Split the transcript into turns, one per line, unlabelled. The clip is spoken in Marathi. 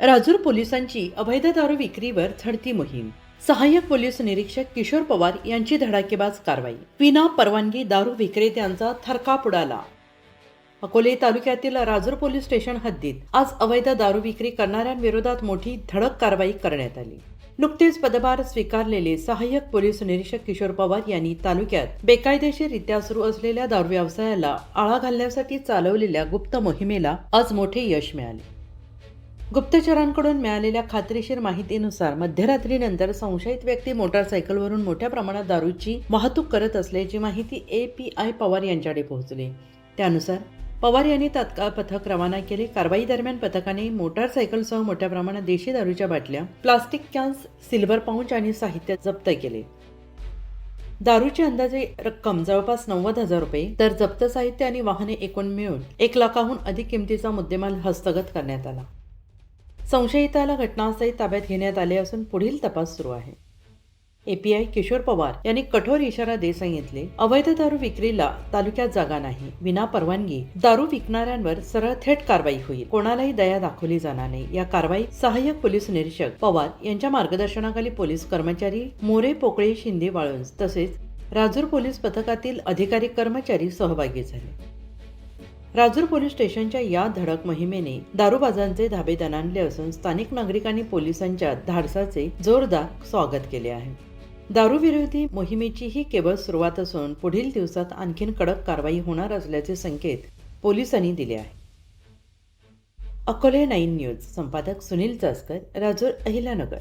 राजूर पोलिसांची अवैध दारू विक्रीवर झडती मोहीम. सहाय्यक पोलीस निरीक्षक किशोर पवार यांची धडाकेबाज कारवाई. विना परवानगी दारू विक्रेत्यांचा थरकाप उडाला. अकोले तालुक्यातील राजूर पोलीस स्टेशन हद्दीत आज अवैध दारू विक्री करणाऱ्यांविरोधात मोठी धडक कारवाई करण्यात आली. नुकतेच पदभार स्वीकारलेले सहाय्यक पोलीस निरीक्षक किशोर पवार यांनी तालुक्यात बेकायदेशीररित्या सुरू असलेल्या दारू व्यवसायाला आळा घालण्यासाठी चालवलेल्या गुप्त मोहिमेला आज मोठे यश मिळाले. गुप्तचरांकडून मिळालेल्या खात्रीशीर माहितीनुसार मध्यरात्रीनंतर संशयित व्यक्ती मोटारसायकलवरून मोठ्या प्रमाणात दारूची वाहतूक करत असल्याची माहिती ए पी आय पवार यांच्याकडे पोहोचली. त्यानुसार पवार यांनी तात्काळ पथक रवाना केले. कारवाई दरम्यान पथकाने मोटारसायकलसह मोठ्या प्रमाणात देशी दारूच्या बाटल्या प्लास्टिक कॅन्स सिल्वर पाऊच आणि साहित्य जप्त केले. दारूची अंदाजे रक्कम जवळपास नव्वद हजार रुपये तर जप्त साहित्य आणि वाहने एकूण मिळून एक लाखाहून अधिक किमतीचा मुद्देमाल हस्तगत करण्यात आला. संशयिताला घटनास्थळी ताब्यात घेण्यात आले असून पुढील तपास सुरू आहे. एपीआय किशोर पवार यांनी कठोर इशारा देत सांगितले अवैध दारू विक्रीला तालुक्यात जागा नाही. विना परवानगी दारू विकणाऱ्यांवर सरळ थेट कारवाई होईल. कोणालाही दया दाखवली जाणार नाही. या कारवाई सहाय्यक पोलीस निरीक्षक पवार यांच्या मार्गदर्शनाखाली पोलीस कर्मचारी मोरे पोकळे शिंदे वाळुंज तसेच राजूर पोलीस पथकातील अधिकारी कर्मचारी सहभागी झाले. राजूर पोलीस स्टेशनच्या या धडक मोहिमेने दारूबाजांचे धाबे दणाणले असून स्थानिक नागरिकांनी पोलिसांच्या धाडसाचे जोरदार स्वागत केले आहे. दारूविरोधी मोहिमेची ही केवळ सुरुवात असून पुढील दिवसात आणखीन कडक कारवाई होणार असल्याचे संकेत पोलिसांनी दिले आहे. अकोले नाईन न्यूज संपादक सुनील चासकर राजूर अहिल्यानगर